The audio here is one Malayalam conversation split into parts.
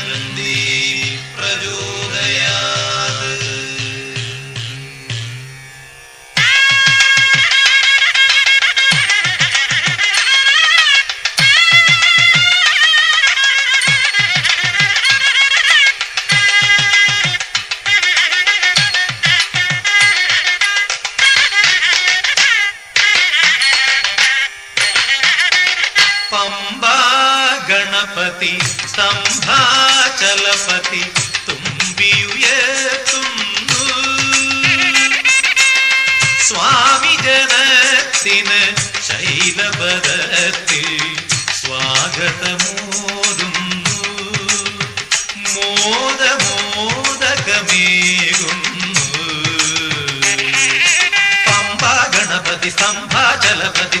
सुगन्धीः प्रचोदयात् பம்ப ഗണപതി സ്തംഭാചലപതി തുമ്പിയുയർത്തുന്നു സ്വാമി ജനത്തിന് ശൈലപദത്തിൽ സ്വാഗതമോരുന്നു മോദമോദകമേകുന്നു. പമ്പ ഗണപതി തുമ്പിയുയർത്തുന്നു സ്വാമി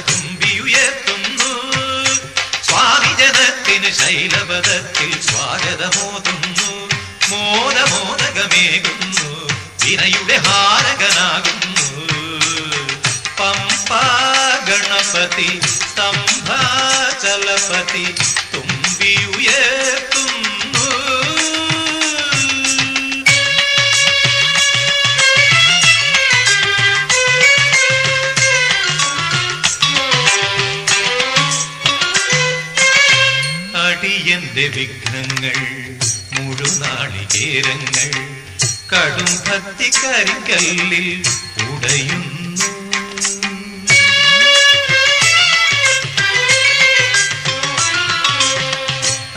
ജനത്തിന് ശൈലപദത്തിൽ സ്വാഗതമോതുന്നു. മോദമോദകമേകുന്നു. വിനയുടെ ഹാരകനാകുന്നു. പമ്പ ഗണപതി സ്തംഭാചലപതി തുമ്പിയുയർത്തുന്നു അടിയന്റെ വിഘ്നങ്ങൾ മുഴുനാളികേരങ്ങൾ കടും ഭക്തി കരിക്കല്ലിൽ ഉടയുന്നു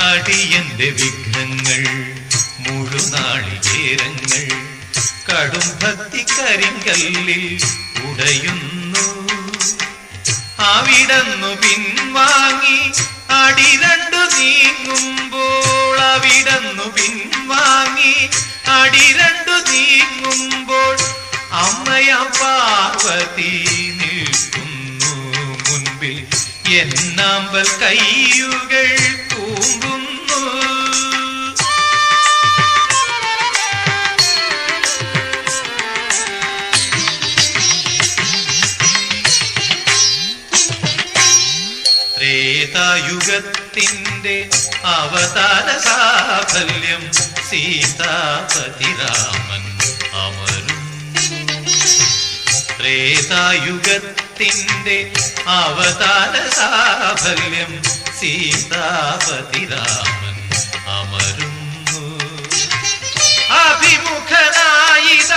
അടിയന്റെ വിഘ്നങ്ങൾ മുഴുനാളികേരങ്ങൾ കടും ഭക്തി കരിങ്കല്ലിൽ ഉടയുന്നു. അവിടന്നു പിൻവാങ്ങി അടി രണ്ടു നീങ്ങുമ്പോൾ അവിടന്നു പിൻവാങ്ങി. അടി രണ്ടു നീങ്ങുമ്പോൾ അമ്മയ പാർവതി നിൽക്കുന്നു മുൻപിൽ. എന്നാമ്പൽ കയ്യുകൾ ത്രേതായുഗത്തിന്റെ അവതാര സാഫല്യം സീതാപതി രാമൻ അമരും ത്രേതായുഗത്തിന്റെ അവതാര സാഫല്യം സീതാപതി രാമൻ അമരുന്നു. അഭിമുഖനായിത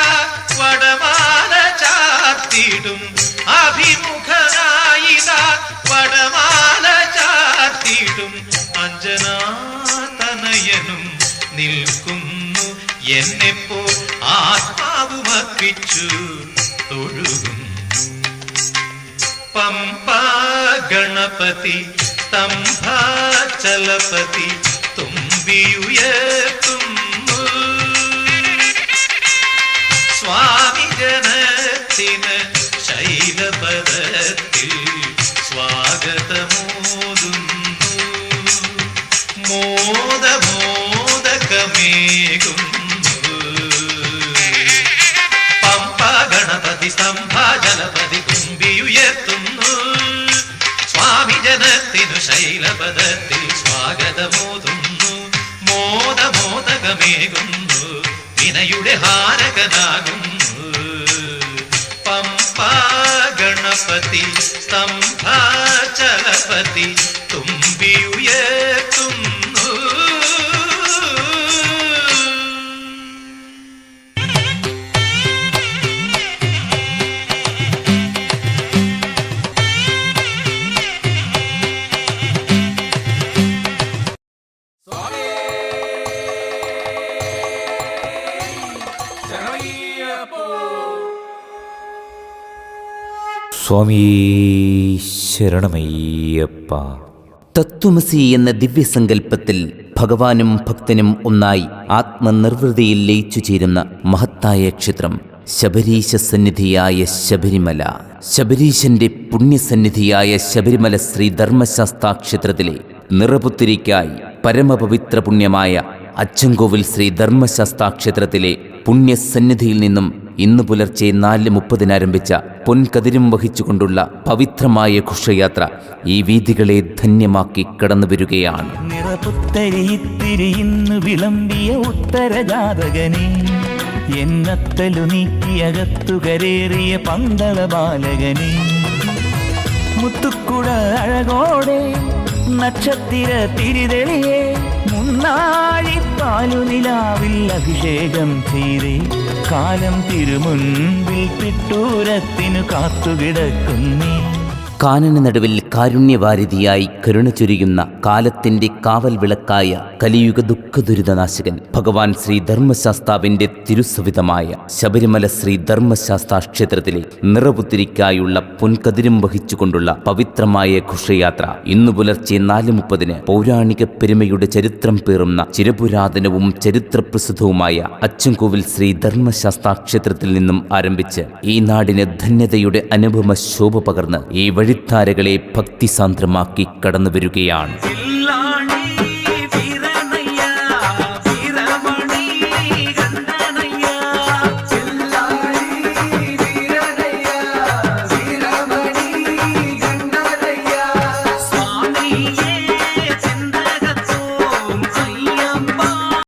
നിൽക്കുന്നു എന്നെപ്പോ ആത്മാവുമർപ്പിച്ചു തൊഴുകുന്നു. പമ്പ ഗണപതി സ്തംഭാചലപതി തുമ്പിയുയർത്തുന്നു. സ്വാമി ജനത്തിന് ശൈലപദത്തിൽ സ്വാഗതമോതുന്നു ഹാരകനാകുന്നു സ്വാമി ശരണമയ്യപ്പ. തത്വമസി എന്ന ദിവ്യസങ്കല്പത്തിൽ ഭഗവാനും ഭക്തനും ഒന്നായി ആത്മനിർവൃതിയിൽ ലയിച്ചു ചേരുന്ന മഹത്തായ ക്ഷേത്രം ശബരീശ സന്നിധിയായ ശബരിമല. ശബരീശന്റെ പുണ്യസന്നിധിയായ ശബരിമല ശ്രീ ധർമ്മശാസ്താ ക്ഷേത്രത്തിലെ നിറപുത്തിരിക്കായി പരമപവിത്ര പുണ്യമായ അച്ചൻകോവിൽ ശ്രീ ധർമ്മശാസ്താ ക്ഷേത്രത്തിലെ പുണ്യസന്നിധിയിൽ നിന്നും ഇന്ന് പുലർച്ചെ നാല് മുപ്പതിനാരംഭിച്ച പൊൻകതിരും വഹിച്ചുകൊണ്ടുള്ള പവിത്രമായ ഘോഷയാത്ര ഈ വീതികളെ ധന്യമാക്കി കടന്നു വരികയാണ് വിളമ്പിയ ഉത്തരജാതകനെ എന്നത്തലു നീക്കിയകത്തു കരേറിയ പന്തള ബാലകനെ. മുത്തുക്കുട അഴകോടെ നക്ഷത്തിര തിരിതെളിയേ മുന്നാഴി പാലു നിലാവിൽ അഭിഷേകം തീരേ കാലം തിരുമുൻപിൽ പിട്ടൂരത്തിനു കാത്തുകിടക്കുന്നേ. കാനന നടുവിൽ കാരുണ്യവാരിധിയായി കരുണ ചൊരിയുന്ന കാലത്തിന്റെ കാവൽ വിളക്കായ കലിയുഗ ദുഃഖ ദുരിതനാശകൻ ഭഗവാൻ ശ്രീ ധർമ്മശാസ്താവിന്റെ തിരുസവിധമായ ശബരിമല ശ്രീ ധർമ്മശാസ്താ ക്ഷേത്രത്തിലെ നിറപുത്തിരിക്കായുള്ള പൊൻകതിരും വഹിച്ചുകൊണ്ടുള്ള പവിത്രമായ ഘുഷയാത്ര ഇന്നു പുലർച്ചെ നാല് മുപ്പതിന് പൗരാണിക പെരുമയുടെ ചരിത്രം പേറുന്ന ചിരപുരാതനവും ചരിത്രപ്രസിദ്ധവുമായ അച്ചൻകോവിൽ ശ്രീ ധർമ്മശാസ്താ ക്ഷേത്രത്തിൽ നിന്നും ആരംഭിച്ച് ഈ നാടിന് ധന്യതയുടെ അനുപമ ശോഭ പകർന്ന് ഈ വഴിത്താരകളെ ഭക്തിസാന്ദ്രമാക്കി കടന്നു വരികയാണ്